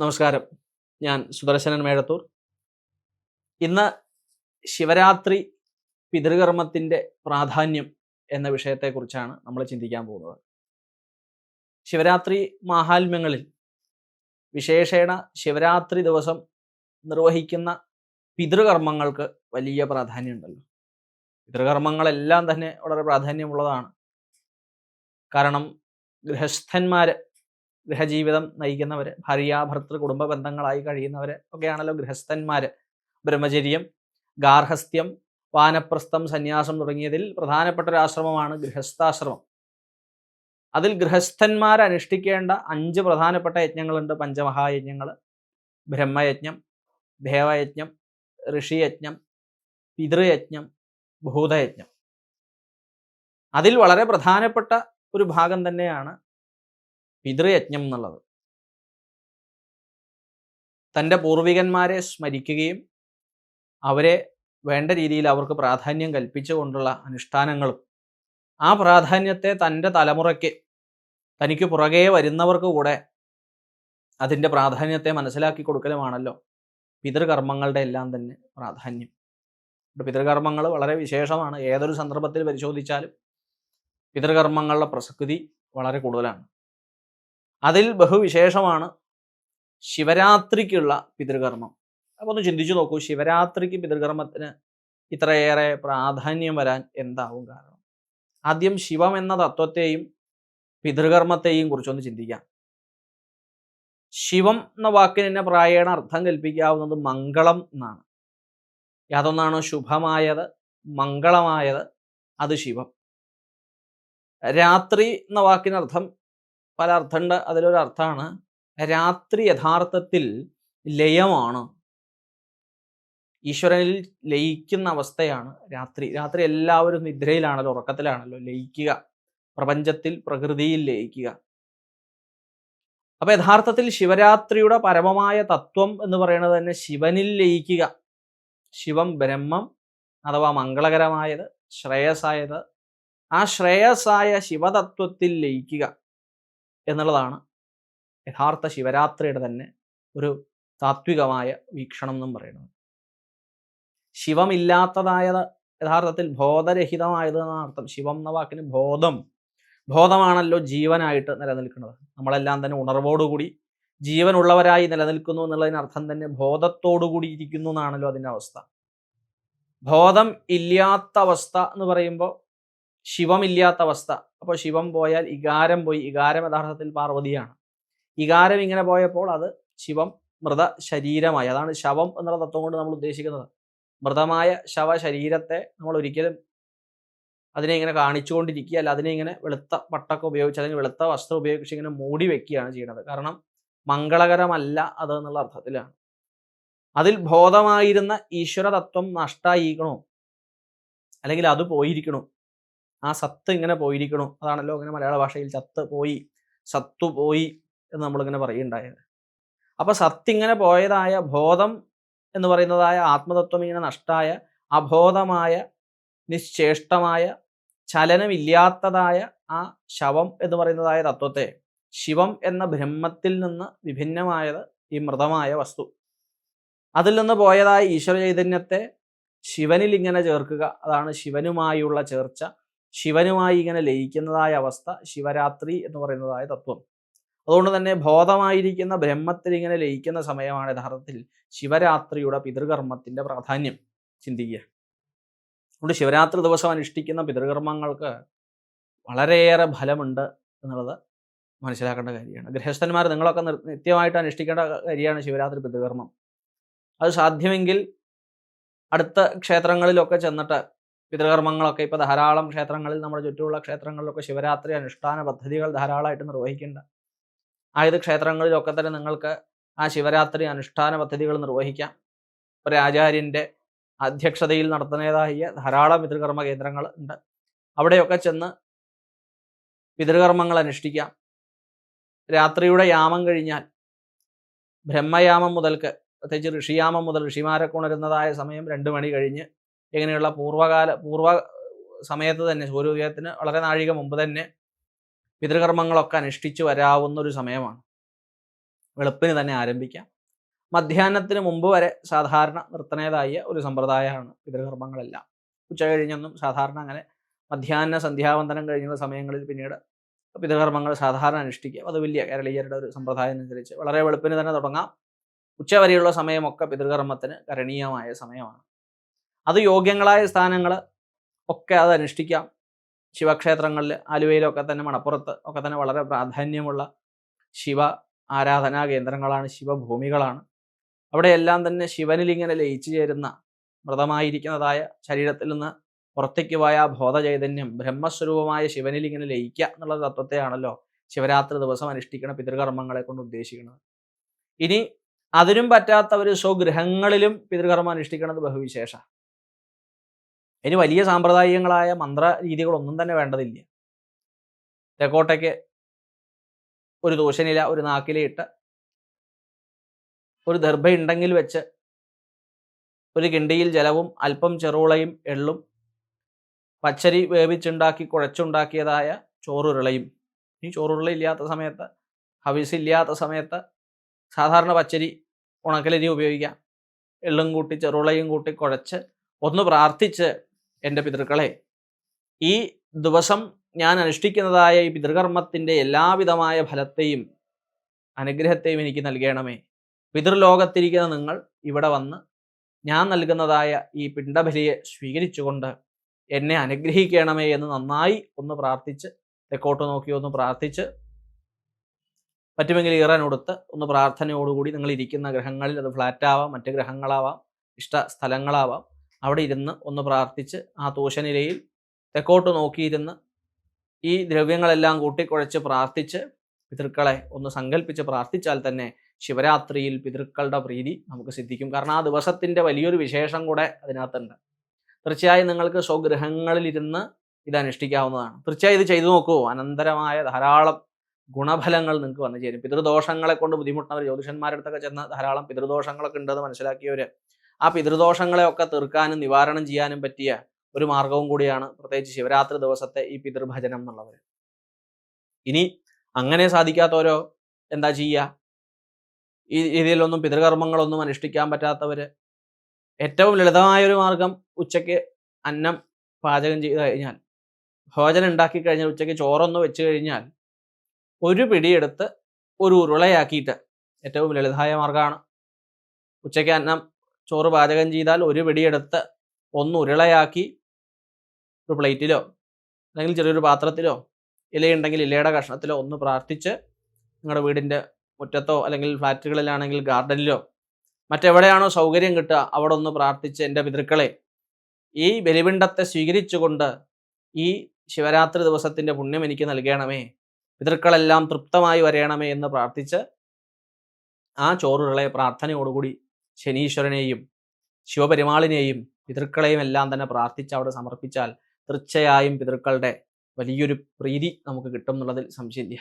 നമസ്കാരം. ഞാൻ സുദർശനൻ മേഴത്തൂർ. ഇന്ന് ശിവരാത്രി പിതൃകർമ്മത്തിന്റെ പ്രാധാന്യം എന്ന വിഷയത്തെക്കുറിച്ചാണ് നമ്മൾ ചിന്തിക്കാൻ പോകുന്നത്. ശിവരാത്രി മാഹാത്മ്യങ്ങളിൽ വിശേഷേണ ശിവരാത്രി ദിവസം നിർവഹിക്കുന്ന പിതൃകർമ്മങ്ങൾക്ക് വലിയ പ്രാധാന്യമുണ്ടല്ലോ. പിതൃകർമ്മങ്ങളെല്ലാം തന്നെ വളരെ പ്രാധാന്യമുള്ളതാണ്. കാരണം ഗൃഹസ്ഥന്മാർ ഗൃഹജീവിതം നയിക്കുന്നവർ ഭാര്യ ഭർത്തൃ കുടുംബ ബന്ധങ്ങളായി കഴിയുന്നവർ ഒക്കെയാണല്ലോ ഗൃഹസ്ഥന്മാർ ബ്രഹ്മചര്യം ഗാർഹസ്ഥ്യം വാനപ്രസ്ഥം സന്യാസം തുടങ്ങിയതിൽ പ്രധാനപ്പെട്ട ഒരു ആശ്രമമാണ് ഗൃഹസ്ഥാശ്രമം. അതിൽ ഗൃഹസ്ഥന്മാർ അനുഷ്ഠിക്കേണ്ട അഞ്ച് പ്രധാനപ്പെട്ട യജ്ഞങ്ങളുണ്ട്. പഞ്ചമഹായജ്ഞങ്ങൾ ബ്രഹ്മയജ്ഞം ദേവയജ്ഞം ഋഷിയജ്ഞം പിതൃയജ്ഞം ഭൂതയജ്ഞം. അതിൽ വളരെ പ്രധാനപ്പെട്ട ഒരു ഭാഗം തന്നെയാണ് പിതൃയജ്ഞം എന്നുള്ളത്. തന്റെ പൂർവികന്മാരെ സ്മരിക്കുകയും അവരെ വേണ്ട രീതിയിൽ അവർക്ക് പ്രാധാന്യം കൽപ്പിച്ചുകൊണ്ടുള്ള അനുഷ്ഠാനങ്ങളും ആ പ്രാധാന്യത്തെ തന്റെ തലമുറയ്ക്ക് തനിക്ക് പുറകെ വരുന്നവർക്ക് കൂടെ അതിന്റെ പ്രാധാന്യത്തെ മനസ്സിലാക്കി കൊടുക്കലുമാണല്ലോ പിതൃകർമ്മങ്ങളുടെ എല്ലാം തന്നെ പ്രാധാന്യം. പിതൃകർമ്മങ്ങൾ വളരെ വിശേഷമാണ്. ഏതൊരു സന്ദർഭത്തിൽ പരിശോധിച്ചാലും പിതൃകർമ്മങ്ങളുടെ പ്രസക്തി വളരെ കൂടുതലാണ്. അതിൽ ബഹുവിശേഷമാണ് ശിവരാത്രിക്കുള്ള പിതൃകർമ്മം. അപ്പോൾ ഒന്ന് ചിന്തിച്ചു നോക്കൂ ശിവരാത്രിക്ക് പിതൃകർമ്മത്തിന് ഇത്രയേറെ പ്രാധാന്യം വരാൻ എന്താവും കാരണം? ആദ്യം ശിവം എന്ന തത്വത്തെയും പിതൃകർമ്മത്തെയും കുറിച്ചൊന്ന് ചിന്തിക്കാം. ശിവം എന്ന വാക്കിന് തന്നെ പ്രായേണ അർത്ഥം കൽപ്പിക്കാവുന്നത് മംഗളം എന്നാണ്. യാതൊന്നാണ് ശുഭമായത് മംഗളമായത്? അത് ശിവം. രാത്രി എന്ന വാക്കിനർത്ഥം പല അർത്ഥമുണ്ട് അതിലൊരു അർത്ഥമാണ് രാത്രി യഥാർത്ഥത്തിൽ ലയമാണ്. ഈശ്വരനിൽ ലയിക്കുന്ന അവസ്ഥയാണ് രാത്രി. രാത്രി എല്ലാവരും നിദ്രയിലാണല്ലോ ഉറക്കത്തിലാണല്ലോ ലയിക്കുക. പ്രപഞ്ചത്തിൽ പ്രകൃതിയിൽ ലയിക്കുക. അപ്പൊ യഥാർത്ഥത്തിൽ ശിവരാത്രിയുടെ പരമമായ തത്വം എന്ന് പറയുന്നത് തന്നെ ശിവനിൽ ലയിക്കുക. ശിവം ബ്രഹ്മം അഥവാ മംഗളകരമായത് ശ്രേയസായത് ആ ശ്രേയസായ ശിവതത്വത്തിൽ ലയിക്കുക. എന്നുള്ളതാണ് യഥാർത്ഥ ശിവരാത്രിയുടെ തന്നെ ഒരു താത്വികമായ വീക്ഷണം എന്നും പറയുന്നത്. ശിവമില്ലാത്തതായത് യഥാർത്ഥത്തിൽ ബോധരഹിതമായത് അർത്ഥം. ശിവം എന്ന വാക്കിന് ബോധം ബോധമാണല്ലോ ജീവനായിട്ട് നിലനിൽക്കുന്നത്. നമ്മളെല്ലാം തന്നെ ഉണർവോടുകൂടി ജീവനുള്ളവരായി നിലനിൽക്കുന്നു എന്നുള്ളതിന് അർത്ഥം തന്നെ ബോധത്തോടുകൂടി ഇരിക്കുന്നു എന്നാണല്ലോ അതിന്റെ അവസ്ഥ. ബോധം ഇല്ലാത്ത അവസ്ഥ എന്ന് പറയുമ്പോൾ ശിവമില്ലാത്ത അവസ്ഥ അപ്പോൾ ശിവം പോയാൽ ഇകാരം പോയി ഇകാരം യഥാർത്ഥത്തിൽ പാർവതിയാണ്. ഇകാരം ഇങ്ങനെ പോയപ്പോൾ അത് ശിവം മൃത ശരീരമായി അതാണ് ശവം എന്നുള്ള തത്വം കൊണ്ട് നമ്മൾ ഉദ്ദേശിക്കുന്നത്. മൃതമായ ശവ ശരീരത്തെ നമ്മൾ ഒരിക്കലും അതിനെ ഇങ്ങനെ കാണിച്ചുകൊണ്ടിരിക്കുക അല്ല അതിനെ ഇങ്ങനെ വെളുത്ത പട്ടൊക്കെ ഉപയോഗിച്ച് അല്ലെങ്കിൽ വെളുത്ത വസ്ത്രം ഉപയോഗിച്ച് ഇങ്ങനെ മൂടി വെക്കുകയാണ് ചെയ്യുന്നത്. കാരണം മംഗളകരമല്ല അത് എന്നുള്ള അർത്ഥത്തിലാണ്. അതിൽ ബോധമായിരുന്ന ഈശ്വര തത്വം നഷ്ടായിരിക്കണോ? അല്ലെങ്കിൽ അത് പോയിരിക്കണോ? ആ സത്ത് ഇങ്ങനെ പോയിരിക്കണു. അതാണല്ലോ ഇങ്ങനെ മലയാള ഭാഷയിൽ ചത്ത് പോയി സത്തു പോയി എന്ന് നമ്മളിങ്ങനെ പറയുണ്ടായത്. അപ്പൊ സത്ത് ഇങ്ങനെ പോയതായ ബോധം എന്ന് പറയുന്നതായ ആത്മതത്വം ഇങ്ങനെ നഷ്ടായ അബോധമായ നിശ്ചേഷ്ടമായ ചലനമില്ലാത്തതായ ആ ശവം എന്ന് പറയുന്നതായ തത്വത്തെ ശിവം എന്ന ബ്രഹ്മത്തിൽ നിന്ന് വിഭിന്നമായത് ഈ മൃതമായ വസ്തു. അതിൽ നിന്ന് പോയതായ ഈശ്വര ചൈതന്യത്തെ ശിവനിൽ ഇങ്ങനെ ചേർക്കുക. അതാണ് ശിവനുമായുള്ള ചേർച്ച. ശിവനുമായി ഇങ്ങനെ ലയിക്കുന്നതായ അവസ്ഥ ശിവരാത്രി എന്ന് പറയുന്നതായ തത്വം. അതുകൊണ്ട് തന്നെ ബോധമായിരിക്കുന്ന ബ്രഹ്മത്തിൽ ഇങ്ങനെ ലയിക്കുന്ന സമയമാണ് യഥാർത്ഥത്തിൽ ശിവരാത്രിയുടെ പിതൃകർമ്മത്തിന്റെ പ്രാധാന്യം ചിന്തിക്കുക. അതുകൊണ്ട് ശിവരാത്രി ദിവസം അനുഷ്ഠിക്കുന്ന പിതൃകർമ്മങ്ങൾക്ക് വളരെയേറെ ഫലമുണ്ട് എന്നുള്ളത് മനസ്സിലാക്കേണ്ട കാര്യമാണ്. ഗൃഹസ്ഥന്മാർ നിങ്ങളൊക്കെ നിത്യമായിട്ട് അനുഷ്ഠിക്കേണ്ട കാര്യമാണ് ശിവരാത്രി പിതൃകർമ്മം. അത് സാധ്യമെങ്കിൽ അടുത്ത ക്ഷേത്രങ്ങളിലൊക്കെ ചെന്നിട്ട് പിതൃകർമ്മങ്ങളൊക്കെ ഇപ്പോൾ ധാരാളം ക്ഷേത്രങ്ങളിൽ നമ്മുടെ ചുറ്റുമുള്ള ക്ഷേത്രങ്ങളിലൊക്കെ ശിവരാത്രി അനുഷ്ഠാന പദ്ധതികൾ ധാരാളമായിട്ട് നിർവഹിക്കേണ്ട ആയത് ക്ഷേത്രങ്ങളിലൊക്കെ തന്നെ നിങ്ങൾക്ക് ആ ശിവരാത്രി അനുഷ്ഠാന പദ്ധതികൾ നിർവഹിക്കാം. ഒരു ആചാര്യന്റെ അധ്യക്ഷതയിൽ നടത്തുന്നതായ ധാരാളം പിതൃകർമ്മ കേന്ദ്രങ്ങൾ ഉണ്ട്. അവിടെയൊക്കെ ചെന്ന് പിതൃകർമ്മങ്ങൾ അനുഷ്ഠിക്കാം. രാത്രിയുടെ യാമം കഴിഞ്ഞാൽ ബ്രഹ്മയാമം മുതൽക്ക് പ്രത്യേകിച്ച് ഋഷിയാമം മുതൽ ഋഷിമാരൊക്കെ ഉണരുന്നതായ സമയം രണ്ട് മണി കഴിഞ്ഞ് ഇങ്ങനെയുള്ള പൂർവകാല പൂർവ സമയത്ത് തന്നെ സൂര്യോദയത്തിന് വളരെ നാഴിക മുമ്പ് തന്നെ പിതൃകർമ്മങ്ങളൊക്കെ അനുഷ്ഠിച്ചു വരാവുന്ന ഒരു സമയമാണ്. വെളുപ്പിന് തന്നെ ആരംഭിക്കാം. മധ്യാഹ്നത്തിന് മുമ്പ് വരെ സാധാരണ നിർത്തനേതായ ഒരു സമ്പ്രദായമാണ് പിതൃകർമ്മങ്ങളെല്ലാം. ഉച്ച കഴിഞ്ഞൊന്നും സാധാരണ അങ്ങനെ മധ്യാഹ്ന സന്ധ്യാവന്തനം കഴിഞ്ഞുള്ള സമയങ്ങളിൽ പിന്നീട് പിതൃകർമ്മങ്ങൾ സാധാരണ അനുഷ്ഠിക്കുക. അത് വലിയ കേരളീയരുടെ ഒരു സമ്പ്രദായം അനുസരിച്ച് വളരെ വെളുപ്പിന് തന്നെ തുടങ്ങാം. ഉച്ചവരെയുള്ള സമയമൊക്കെ പിതൃകർമ്മത്തിന് കരണീയമായ സമയമാണ്. അത് യോഗ്യങ്ങളായ സ്ഥാനങ്ങൾ ഒക്കെ അത് അനുഷ്ഠിക്കാം. ശിവക്ഷേത്രങ്ങളിൽ ആലുവയിലൊക്കെ തന്നെ മണപ്പുറത്ത് ഒക്കെ തന്നെ വളരെ പ്രാധാന്യമുള്ള ശിവ ആരാധനാ കേന്ദ്രങ്ങളാണ് ശിവഭൂമികളാണ്. അവിടെയെല്ലാം തന്നെ ശിവനിൽ ഇങ്ങനെ ലയിച്ചു ചേരുന്ന മൃതമായിരിക്കുന്നതായ ശരീരത്തിൽ നിന്ന് പുറത്തേക്ക് പോയ ബോധചൈതന്യം ബ്രഹ്മസ്വരൂപമായ ശിവനിൽ ഇങ്ങനെ ലയിക്കുക എന്നുള്ള തത്വത്തെയാണല്ലോ ശിവരാത്രി ദിവസം അനുഷ്ഠിക്കുന്ന പിതൃകർമ്മങ്ങളെ കൊണ്ട് ഉദ്ദേശിക്കുന്നത്. ഇനി അതിനും പറ്റാത്തവർ സ്വഗൃഹങ്ങളിലും പിതൃകർമ്മം അനുഷ്ഠിക്കുന്നത് ബഹുവിശേഷ. ഇനി വലിയ സാമ്പ്രദായികങ്ങളായ മന്ത്ര രീതികളൊന്നും തന്നെ വേണ്ടതില്ല. തെക്കോട്ടേക്ക് ഒരു ദൂഷനില ഒരു നാക്കിലയിട്ട് ഒരു ദർഭയുണ്ടെങ്കിൽ വെച്ച് ഒരു കിണ്ടിയിൽ ജലവും അല്പം ചെറുളയും എള്ളും പച്ചരി വേവിച്ചുണ്ടാക്കി കുഴച്ചുണ്ടാക്കിയതായ ചോറുരുളയും. ഈ ചോറുരുള ഇല്ലാത്ത സമയത്ത് ഹവിസ് ഇല്ലാത്ത സമയത്ത് സാധാരണ പച്ചരി ഉണക്കലരി ഉപയോഗിക്കാം. എള്ളും കൂട്ടി ചെറുളയും കൂട്ടി കുഴച്ച് ഒന്ന് പ്രാർത്ഥിച്ച് എന്റെ പിതൃക്കളെ ഈ ദിവസം ഞാൻ അനുഷ്ഠിക്കുന്നതായ ഈ പിതൃകർമ്മത്തിന്റെ എല്ലാവിധമായ ഫലത്തെയും അനുഗ്രഹത്തെയും എനിക്ക് നൽകണമേ. പിതൃലോകത്തിരിക്കുന്ന നിങ്ങൾ ഇവിടെ വന്ന് ഞാൻ നൽകുന്നതായ ഈ പിണ്ടബലിയെ സ്വീകരിച്ചുകൊണ്ട് എന്നെ അനുഗ്രഹിക്കണമേ എന്ന് നന്നായി ഒന്ന് പ്രാർത്ഥിച്ച് തെക്കോട്ട് നോക്കി ഒന്ന് പ്രാർത്ഥിച്ച് പറ്റുമെങ്കിൽ ഈറനൊടുത്ത് ഒന്ന് പ്രാർത്ഥനയോടുകൂടി നിങ്ങൾ ഇരിക്കുന്ന ഗ്രഹങ്ങളിൽ അത് ഫ്ലാറ്റാവാം മറ്റ് ഗ്രഹങ്ങളാവാം ഇഷ്ട സ്ഥലങ്ങളാവാം. അവിടെ ഇരുന്ന് ഒന്ന് പ്രാർത്ഥിച്ച് ആ തൂശനിലയിൽ തെക്കോട്ട് നോക്കിയിരുന്ന് ഈ ദ്രവ്യങ്ങളെല്ലാം കൂട്ടിക്കുഴച്ച് പ്രാർത്ഥിച്ച് പിതൃക്കളെ ഒന്ന് സങ്കല്പിച്ച് പ്രാർത്ഥിച്ചാൽ തന്നെ ശിവരാത്രിയിൽ പിതൃക്കളുടെ പ്രീതി നമുക്ക് സിദ്ധിക്കും. കാരണം ആ ദിവസത്തിന്റെ വലിയൊരു വിശേഷം കൂടെ അതിനകത്തുണ്ട്. തീർച്ചയായും നിങ്ങൾക്ക് സ്വഗൃഹങ്ങളിലിരുന്ന് ഇത് അനുഷ്ഠിക്കാവുന്നതാണ് തീർച്ചയായും ഇത് ചെയ്തു നോക്കൂ. അനന്തരമായ ധാരാളം ഗുണഫലങ്ങൾ നിങ്ങൾക്ക് വന്നു ചേരും. പിതൃദോഷങ്ങളെ കൊണ്ട് ബുദ്ധിമുട്ടുന്നവർ ജ്യോതിഷന്മാരുടെ അടുത്തൊക്കെ ചെന്ന് ധാരാളം പിതൃദോഷങ്ങളൊക്കെ ഉണ്ടെന്ന് മനസ്സിലാക്കിയവർ ആ പിതൃദോഷങ്ങളെയൊക്കെ തീർക്കാനും നിവാരണം ചെയ്യാനും പറ്റിയ ഒരു മാർഗവും കൂടിയാണ് പ്രത്യേകിച്ച് ശിവരാത്രി ദിവസത്തെ ഈ പിതൃഭജനം എന്നുള്ളവര് ഇനി അങ്ങനെ സാധിക്കാത്തവരോ എന്താ ചെയ്യുക? ഈ രീതിയിലൊന്നും പിതൃകർമ്മങ്ങളൊന്നും അനുഷ്ഠിക്കാൻ പറ്റാത്തവര് ഏറ്റവും ലളിതമായ ഒരു മാർഗം ഉച്ചയ്ക്ക് അന്നം പാചകം ചെയ്ത് കഴിഞ്ഞാൽ ഭോജനം ഉണ്ടാക്കി കഴിഞ്ഞാൽ ഉച്ചയ്ക്ക് ചോറൊന്ന് വെച്ച് കഴിഞ്ഞാൽ ഒരു പിടിയെടുത്ത് ഒരു ഉരുളയാക്കിയിട്ട് ഏറ്റവും ലളിതമായ മാർഗമാണ് ഉച്ചയ്ക്ക് അന്നം ചോറ് പാചകം ചെയ്താൽ ഒരു പിടിയെടുത്ത് ഒന്ന് ഉരുളയാക്കി ഒരു പ്ലേറ്റിലോ അല്ലെങ്കിൽ ചെറിയൊരു പാത്രത്തിലോ ഇലയുണ്ടെങ്കിൽ ഇലയുടെ കഷ്ണത്തിലോ ഒന്ന് പ്രാർത്ഥിച്ച് നിങ്ങളുടെ വീടിന്റെ മുറ്റത്തോ അല്ലെങ്കിൽ ഫ്ലാറ്റുകളിലാണെങ്കിൽ ഗാർഡനിലോ മറ്റെവിടെയാണോ സൗകര്യം കിട്ടുക അവിടെ ഒന്ന് പ്രാർത്ഥിച്ച് എന്റെ പിതൃക്കളെ ഈ ബലിപിണ്ടത്തെ സ്വീകരിച്ചുകൊണ്ട് ഈ ശിവരാത്രി ദിവസത്തിന്റെ പുണ്യം എനിക്ക് നൽകണമേ. പിതൃക്കളെല്ലാം തൃപ്തമായി വരയണമേ എന്ന് പ്രാർത്ഥിച്ച് ആ ചോറുകളെ പ്രാർത്ഥനയോടുകൂടി ശനീശ്വരനെയും ശിവപെരുമാളിനെയും പിതൃക്കളെയും എല്ലാം തന്നെ പ്രാർത്ഥിച്ച് അവിടെ സമർപ്പിച്ചാൽ തീർച്ചയായും പിതൃക്കളുടെ വലിയൊരു പ്രീതി നമുക്ക് കിട്ടും എന്നുള്ളതിൽ സംശയമില്ല.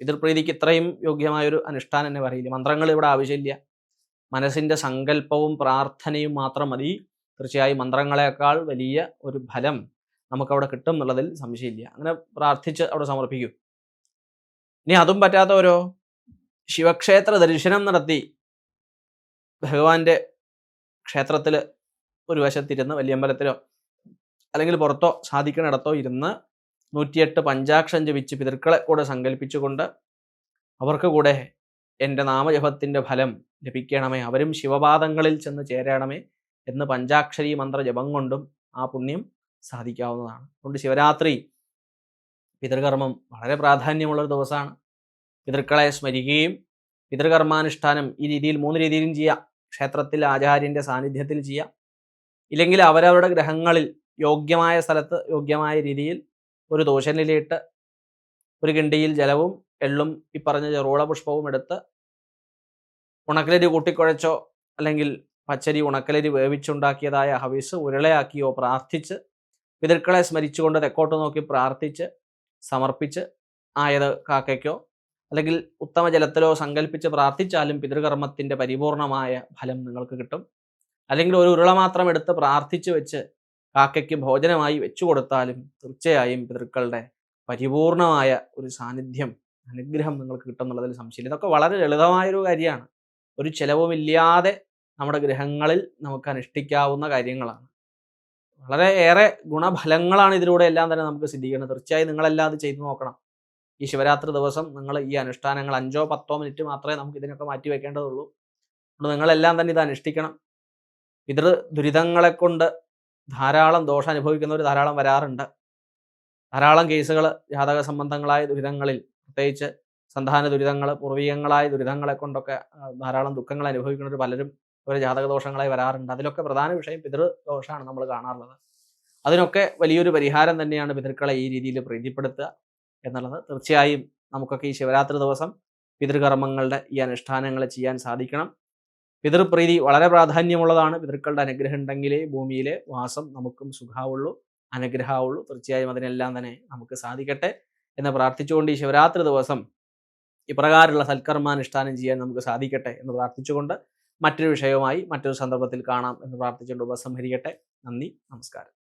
പിതൃപ്രീതിക്ക് ഇത്രയും യോഗ്യമായൊരു അനുഷ്ഠാനം തന്നെ പറയില്ല. മന്ത്രങ്ങൾ ഇവിടെ ആവശ്യമില്ല. മനസ്സിന്റെ സങ്കല്പവും പ്രാർത്ഥനയും മാത്രം മതി. തീർച്ചയായും മന്ത്രങ്ങളെക്കാൾ വലിയ ഒരു ഫലം നമുക്കവിടെ കിട്ടും എന്നുള്ളതിൽ സംശയമില്ല. അങ്ങനെ പ്രാർത്ഥിച്ച് അവിടെ സമർപ്പിക്കും. ഇനി അതും പറ്റാത്തവരോ? ശിവക്ഷേത്ര ദർശനം നടത്തി ഭഗവാന്റെ ക്ഷേത്രത്തിൽ ഒരു വശത്തിരുന്ന് വലിയമ്പലത്തിലോ അല്ലെങ്കിൽ പുറത്തോ സാധിക്കുന്നിടത്തോ ഇരുന്ന് നൂറ്റിയെട്ട് പഞ്ചാക്ഷം ജപിച്ച് പിതൃക്കളെ കൂടെ സങ്കല്പിച്ചുകൊണ്ട് അവർക്ക് കൂടെ എന്റെ നാമജപത്തിന്റെ ഫലം ലഭിക്കണമേ. അവരും ശിവപാദങ്ങളിൽ ചെന്ന് ചേരണമേ എന്ന് പഞ്ചാക്ഷരി മന്ത്ര ജപം കൊണ്ടും ആ പുണ്യം സാധിക്കാവുന്നതാണ്. അതുകൊണ്ട് ശിവരാത്രി പിതൃകർമ്മം വളരെ പ്രാധാന്യമുള്ളൊരു ദിവസമാണ്. പിതൃക്കളെ സ്മരിക്കുകയും പിതൃകർമാനുഷ്ഠാനം ഈ രീതിയിൽ മൂന്ന് രീതിയിലും ചെയ്യാം. ക്ഷേത്രത്തിൽ ആചാര്യന്റെ സാന്നിധ്യത്തിൽ ചെയ്യാം. ഇല്ലെങ്കിൽ അവരവരുടെ ഗ്രഹങ്ങളിൽ യോഗ്യമായ സ്ഥലത്ത് യോഗ്യമായ രീതിയിൽ ഒരു ദോഷനിലയിട്ട് ഒരു കിണ്ടിയിൽ ജലവും എള്ളും ഈ പറഞ്ഞ ചെറുവള പുഷ്പവും എടുത്ത് ഉണക്കലരി കൂട്ടിക്കുഴച്ചോ അല്ലെങ്കിൽ പച്ചരി ഉണക്കലരി വേവിച്ചുണ്ടാക്കിയതായ ഹവീസ് ഉരുളയാക്കിയോ പ്രാർത്ഥിച്ച് പിതൃക്കളെ സ്മരിച്ചുകൊണ്ട് തെക്കോട്ട് നോക്കി പ്രാർത്ഥിച്ച് സമർപ്പിച്ച് ആയത് കാക്കയ്ക്കോ അല്ലെങ്കിൽ ഉത്തമ ജലത്തിലോ സങ്കല്പിച്ച് പ്രാർത്ഥിച്ചാലും പിതൃകർമ്മത്തിന്റെ പരിപൂർണമായ ഫലം നിങ്ങൾക്ക് കിട്ടും. അല്ലെങ്കിൽ ഒരു ഉരുള മാത്രം എടുത്ത് പ്രാർത്ഥിച്ചു വെച്ച് കാക്കയ്ക്ക് ഭോജനമായി വെച്ചു കൊടുത്താലും തീർച്ചയായും പിതൃക്കളുടെ പരിപൂർണമായ ഒരു സാന്നിധ്യം അനുഗ്രഹം നിങ്ങൾക്ക് കിട്ടും എന്നുള്ളതിൽ സംശയമില്ല. ഇതൊക്കെ വളരെ ലളിതമായൊരു കാര്യമാണ്. ഒരു ചിലവുമില്ലാതെ നമ്മുടെ ഗ്രഹങ്ങളിൽ നമുക്ക് അനുഷ്ഠിക്കാവുന്ന കാര്യങ്ങളാണ്. വളരെ ഏറെ ഗുണഫലങ്ങളാണ് ഇതിലൂടെ എല്ലാം തന്നെ നമുക്ക് സിദ്ധിക്കുന്നത് തീർച്ചയായും നിങ്ങളെല്ലാം അത് ചെയ്തു നോക്കണം. ഈ ശിവരാത്രി ദിവസം നിങ്ങൾ ഈ അനുഷ്ഠാനങ്ങൾ അഞ്ചോ പത്തോ മിനിറ്റ് മാത്രമേ നമുക്ക് ഇതിനൊക്കെ മാറ്റി വെക്കേണ്ടതുള്ളൂ. അതുകൊണ്ട് നിങ്ങളെല്ലാം തന്നെ ഇത് അനുഷ്ഠിക്കണം. പിതൃ ദുരിതങ്ങളെ കൊണ്ട് ധാരാളം ദോഷം അനുഭവിക്കുന്നവർ ധാരാളം വരാറുണ്ട്. ധാരാളം കേസുകൾ ജാതക സംബന്ധങ്ങളായ ദുരിതങ്ങളിൽ പ്രത്യേകിച്ച് സന്താന ദുരിതങ്ങൾ പൂർവീകങ്ങളായ ദുരിതങ്ങളെ കൊണ്ടൊക്കെ ധാരാളം ദുഃഖങ്ങൾ അനുഭവിക്കുന്നവർ പലരും ഒരു ജാതക ദോഷങ്ങളായി വരാറുണ്ട്. അതിലൊക്കെ പ്രധാന വിഷയം പിതൃ ദോഷമാണ് നമ്മൾ കാണാറുള്ളത്. അതിനൊക്കെ വലിയൊരു പരിഹാരം തന്നെയാണ് പിതൃക്കളെ ഈ രീതിയിൽ പ്രീതിപ്പെടുത്തുക. എന്നുള്ളത് തീർച്ചയായും നമുക്കൊക്കെ ഈ ശിവരാത്രി ദിവസം പിതൃകർമ്മങ്ങളുടെ ഈ അനുഷ്ഠാനങ്ങൾ ചെയ്യാൻ സാധിക്കണം. പിതൃപ്രീതി വളരെ പ്രാധാന്യമുള്ളതാണ്. പിതൃക്കളുടെ അനുഗ്രഹം ഉണ്ടെങ്കിലേ ഭൂമിയിലെ വാസം നമുക്കും സുഖാവുള്ളൂ അനുഗ്രഹമാവുള്ളൂ തീർച്ചയായും അതിനെല്ലാം തന്നെ നമുക്ക് സാധിക്കട്ടെ എന്ന് പ്രാർത്ഥിച്ചുകൊണ്ട് ഈ ശിവരാത്രി ദിവസം ഇപ്രകാരമുള്ള സൽക്കർമാനുഷ്ഠാനം ചെയ്യാൻ നമുക്ക് സാധിക്കട്ടെ എന്ന് പ്രാർത്ഥിച്ചുകൊണ്ട് മറ്റൊരു വിഷയവുമായി മറ്റൊരു സന്ദർഭത്തിൽ കാണാം എന്ന് പ്രാർത്ഥിച്ചുകൊണ്ട് ഉപസംഹരിക്കട്ടെ. നന്ദി നമസ്കാരം.